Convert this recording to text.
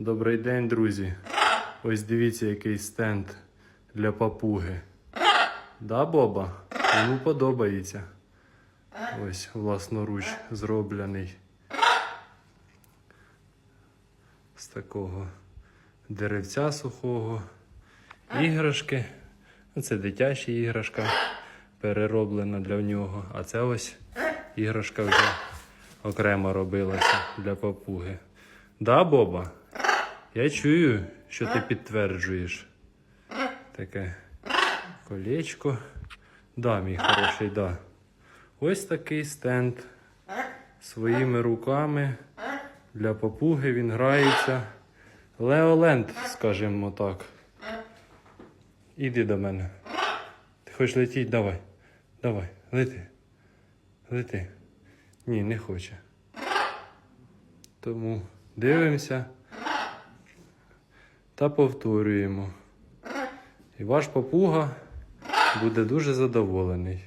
Добрий день, друзі. Ось дивіться, який стенд для папуги. Да, Боба? Йому подобається. Ось власноруч зроблений. З такого деревця сухого. Іграшки. Це дитяча іграшка, перероблена для нього. А це ось іграшка вже окремо робилася для папуги. Да, Боба? Я чую, що ти підтверджуєш. Таке колечко. Да, мій хороший, да. Ось такий стенд. Своїми руками. Для папуги він грається. Леоленд, скажімо так. Іди до мене. Ти хочеш летіти? Давай. Давай, лети. Лети. Ні, не хоче. Тому дивимося та повторюємо. І ваш папуга буде дуже задоволений.